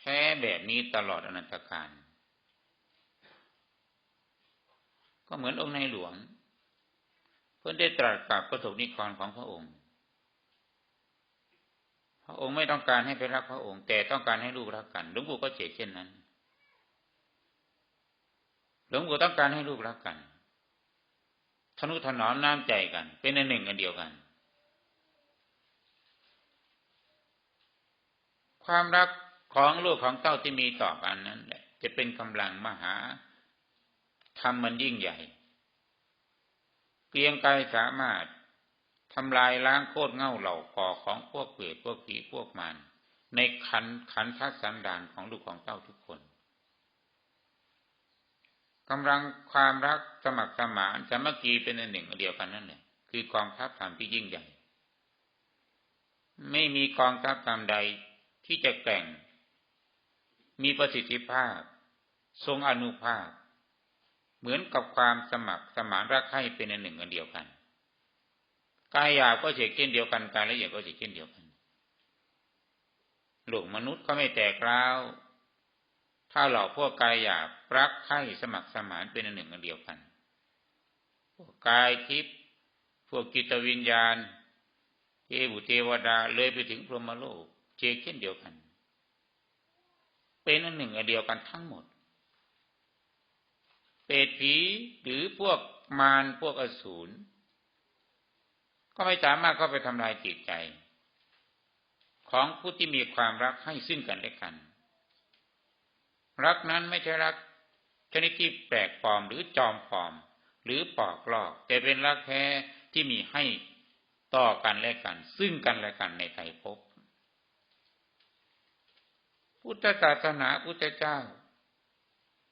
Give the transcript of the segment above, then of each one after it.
แท้แบบนี้ตลอดอนันตการ ก็เหมือนองค์ในหลวง เพื่อนได้ตรัสกับประสบนิกรของพระองค์ พระองค์ไม่ต้องการให้ไปรักพระองค์ แต่ต้องการให้ลูกรักกันหลวงปู่ก็เจตเช่นนั้นหลวงปู่ต้องการให้ลูกรักกันทนุถนอมน้ำใจกัน เป็นอันหนึ่งอันเดียวกัน ความรัก ของลูกของเต้าที่มีต่อกันนั้นแหละ จะเป็นกำลังมหาทำมันยิ่งใหญ่ เกรียงไกรสามารถทำลายล้างโคตรเง่าเหล่าก่อของพวกเปรตพวกผีพวกมัน ในขันขันทัศสันดานของลูกของเต้าทุกคนกำลังความรักสมัครสมานสามัคคีเป็นอันหนึ่งเดียวกันนั่นแหละคือกองทัพธรรมที่ยิ่งใหญ่ ไม่มีกองทัพธรรมใดที่จะแก่ง มีประสิทธิภาพ ทรงอนุภาพ เหมือนกับความสมัครสมานรักใคร่เป็นอันหนึ่งอันเดียวกัน กายหยาบก็เช่นเดียวกันกายละเอียดก็เช่นเดียวกันหลวงมนุษย์ก็ไม่แตกร้าวถ้าเหล่าพวกกายหยาบรักใคร่สมัครสมานเป็นอันหนึ่งอันเดียวกันพวกกายทิพย์พวกกิตวิญญาณเทวุเทวดาเลยไปถึงพรหมโลกเจเช่นเดียวกัน เป็นอันหนึ่งอันเดียวกันทั้งหมด เปรตผีหรือพวกมารพวกอสูรก็ไม่สามารถเข้าไปทำลายจิตใจ ของผู้ที่มีความรักให้ซึ่งกันและกัน รักนั้นไม่ใช่รักชนิดที่แปลกปลอมหรือจอมปลอม หรือปอกลอก แต่เป็นรักแท้ที่มีให้ต่อกันและกัน ซึ่งกันและกันในไตรภพ พุทธศาสนาพุทธเจ้า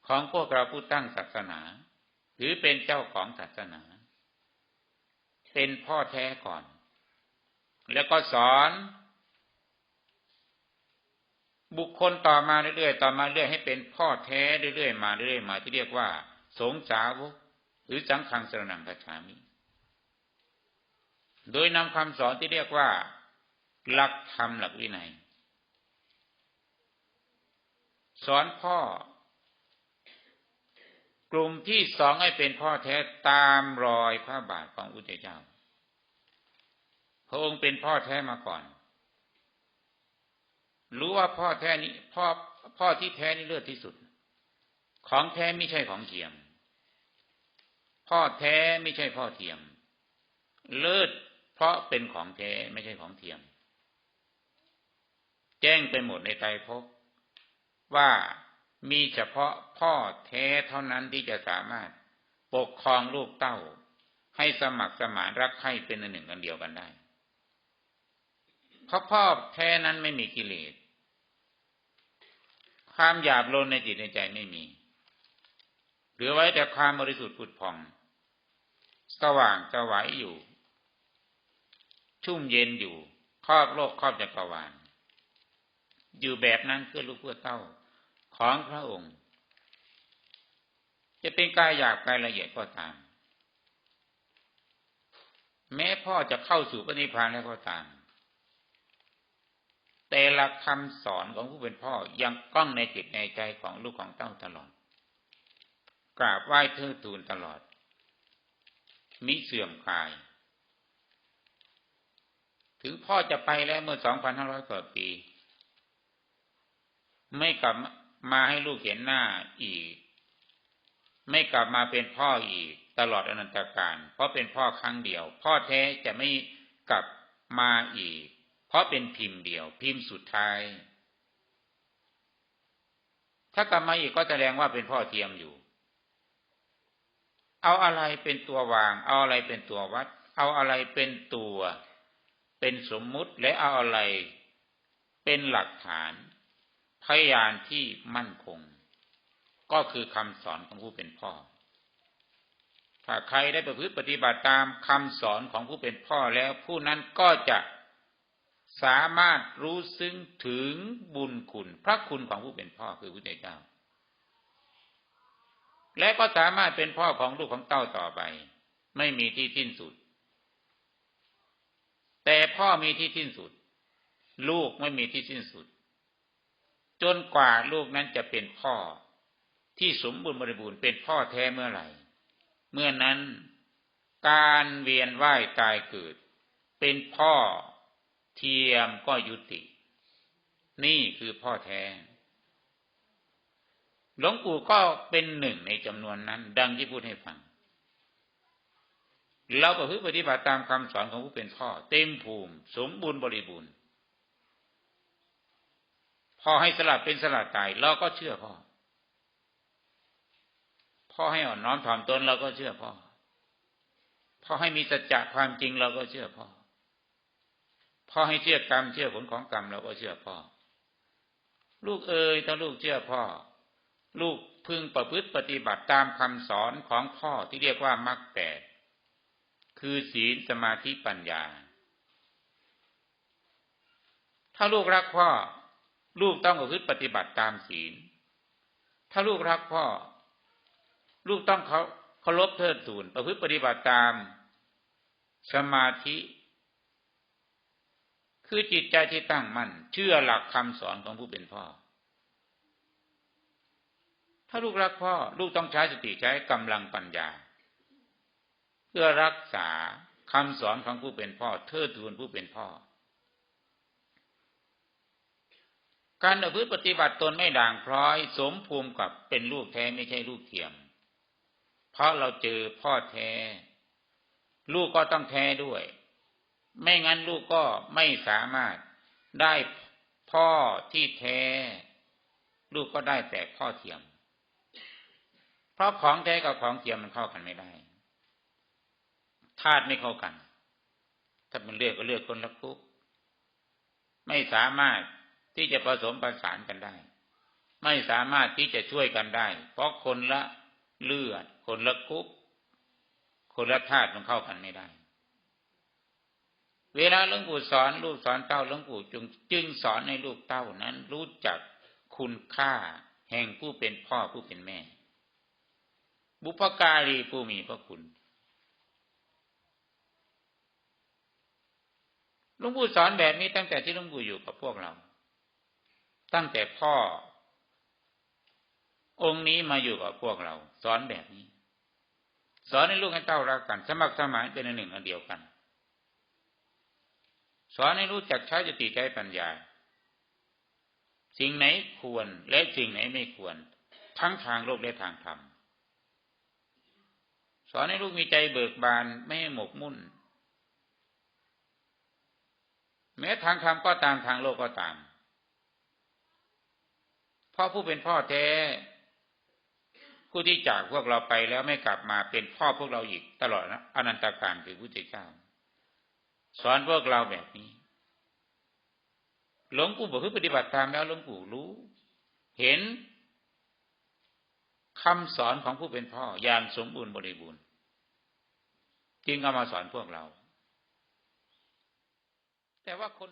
ของพวกเราผู้ตั้งศาสนา หรือเป็นเจ้าของศาสนา เป็นพ่อแท้ก่อน แล้วก็สอน บุคคลต่อมาเรื่อยๆต่อมาเรื่อยให้เป็นพ่อแท้เรื่อยๆมาเรื่อยๆมาที่เรียกว่า สงสาวกหรือสังฆังสรนังคาชามิโดยนำคำสอนที่เรียกว่า หลักธรรมหลักวินัย สอนพ่อ กลุ่มที่สองให้เป็นพ่อแท้ตามรอยพระบาทของอุตเจ้า พระองค์เป็นพ่อแท้มาก่อน รู้ว่าพ่อแท้นี้พ่อพ่อที่แท้นี่เลือดที่สุด ของแท้ไม่ใช่ของเทียม พ่อแท้ไม่ใช่พ่อเทียม เลิศเพราะเป็นของแท้ไม่ใช่ของเทียม แจ้งไปหมดในใจพบ ว่ามีเฉพาะพ่อแท้เท่านั้นที่จะสามารถปกครองลูกเต้า ให้สมัครสมานรักใคร่เป็นอันหนึ่งอันเดียวกันได้ เพราะพ่อแท้นั้นไม่มีกิเลส ความหยาบโลนในจิตในใจไม่มีเหลือไว้แต่ความบริสุทธิ์ผุดผ่องสว่างสวัยอยู่ ชุ่มเย็นอยู่ ครอบโลกครอบจักรวาลอยู่แบบนั้นเพื่อลูกเพื่อเต้า ของพระองค์ จะเป็นกายหยาบกายละเอียดก็ตาม แม้พ่อจะเข้าสู่ปณิพานแล้วก็ตาม แต่ละคำสอนของผู้เป็นพ่อยังก้องในจิตในใจของลูกของเต้าตลอด กราบไหว้เทิดทูนตลอด มิเสื่อมคลาย ถึงพ่อจะไปแล้วเมื่อสองพันห้าร้อยกว่าปีไม่กลับ มาให้ลูกเห็นหน้าอีก ไม่กลับมาเป็นพ่ออีก ตลอดอนันตการ เพราะเป็นพ่อครั้งเดียว พ่อแท้จะไม่กลับมาอีก เพราะเป็นพิมพ์เดียว พิมพ์สุดท้าย ถ้ากลับมาอีกก็แสดงว่าเป็นพ่อเทียมอยู่ เอาอะไรเป็นตัววาง เอาอะไรเป็นตัววัด เอาอะไรเป็นตัว เป็นสมมุติและเอาอะไร เป็นหลักฐาน พยานที่มั่นคง ก็คือคำสอนของผู้เป็นพ่อ ถ้าใครได้ประพฤติปฏิบัติตามคำสอนของผู้เป็นพ่อแล้วผู้นั้นก็จะสามารถรู้ซึ้งถึงบุญคุณ พระคุณของผู้เป็นพ่อคือพระเจ้า และก็สามารถเป็นพ่อของลูกของเต้าต่อไป ไม่มีที่สิ้นสุด แต่พ่อมีที่สิ้นสุด ลูกไม่มีที่สิ้นสุด จนกว่าลูกนั้นจะเป็นพ่อ ที่สมบูรณ์บริบูรณ์เป็นพ่อแท้เมื่อไหร่ เมื่อนั้นการเวียนว่ายตายเกิด เป็นพ่อเทียมก็ยุติ นี่คือพ่อแท้ หลวงปู่ก็เป็นหนึ่งในจำนวนนั้น ดังที่พูดให้ฟัง เราก็คือปฏิบัติตามคำสอนของผู้เป็นพ่อ เต็มภูมิ สมบูรณ์บริบูรณ์ พ่อให้สลับเป็นสลัดตายเราก็เชื่อพ่อ พ่อให้อ่อนน้อมถ่อมตนเราก็เชื่อพ่อ พ่อให้มีสัจจะความจริงเราก็เชื่อพ่อ พ่อให้เชื่อกรรมเชื่อผลของกรรมเราก็เชื่อพ่อ ลูกเอ๋ยถ้าลูกเชื่อพ่อ ลูกพึงประพฤติปฏิบัติตามคำสอนของพ่อที่เรียกว่ามรรคแปดคือศีลสมาธิปัญญา ถ้าลูกรักพ่อ ลูกต้องประพฤติปฏิบัติตามศีล ถ้าลูกรักพ่อ ลูกต้องเขาเคารพเทิดทูนประพฤติปฏิบัติตามสมาธิ คือจิตใจที่ตั้งมั่น เชื่อหลักคำสอนของผู้เป็นพ่อ ถ้าลูกรักพ่อ ลูกต้องใช้สติใช้กำลังปัญญา เพื่อรักษาคำสอนของผู้เป็นพ่อ เทิดทูนผู้เป็นพ่อ การประพฤติปฏิบัติตนไม่ด่างพร้อย สมภูมิกับเป็นลูกแท้ไม่ใช่ลูกเทียม เพราะเราเจอพ่อแท้ ลูกก็ต้องแท้ด้วย ไม่งั้นลูกก็ไม่สามารถได้พ่อที่แท้ ลูกก็ได้แต่พ่อเทียม เพราะของแท้กับของเทียมมันเข้ากันไม่ได้ธาตุไม่เข้ากัน ถ้ามันเลือกก็เลือกคนละคุก ไม่สามารถ ที่จะผสมประสานกันได้ ไม่สามารถที่จะช่วยกันได้ เพราะคนละเลือด คนละกุ๊บคนละธาตุมันเข้ากันไม่ได้ เวลาหลวงปู่สอนลูกสอนเต้าหลวงปู่จึงจึงสอนให้ลูกเต้านั้น รู้จักคุณค่าแห่งผู้เป็นพ่อผู้เป็นแม่ บุพการีผู้มีพระคุณหลวงปู่สอนแบบนี้ตั้งแต่ที่หลวงปู่อยู่กับพวกเรา ตั้งแต่พ่อ องค์นี้มาอยู่กับพวกเรา สอนแบบนี้ สอนให้ลูกให้เต้ารักกัน สมัครสมานเป็นหนึ่งอันเดียวกัน สอนให้รู้จักใช้สติใช้ปัญญา สิ่งไหนควรและสิ่งไหนไม่ควร ทั้งทางโลกและทางธรรมสอนให้ลูกมีใจเบิกบานไม่ให้หมกมุ่น แม้ทางธรรมก็ตามทางโลกก็ตาม ราะผู้เป็นพ่อแท้ ผู้ที่จากพวกเราไปแล้วไม่กลับมาเป็นพ่อพวกเราอีกตลอดนะอนันตการคือพุทธเจ้า สอนพวกเราแบบนี้หลวงปู่บอกคือปฏิบัติตามแล้วหลวงปู่รู้ เห็นคำสอนของผู้เป็นพ่ออย่างสมบูรณ์บริบูรณ์จึงเอามาสอนพวกเรา แต่ว่าคน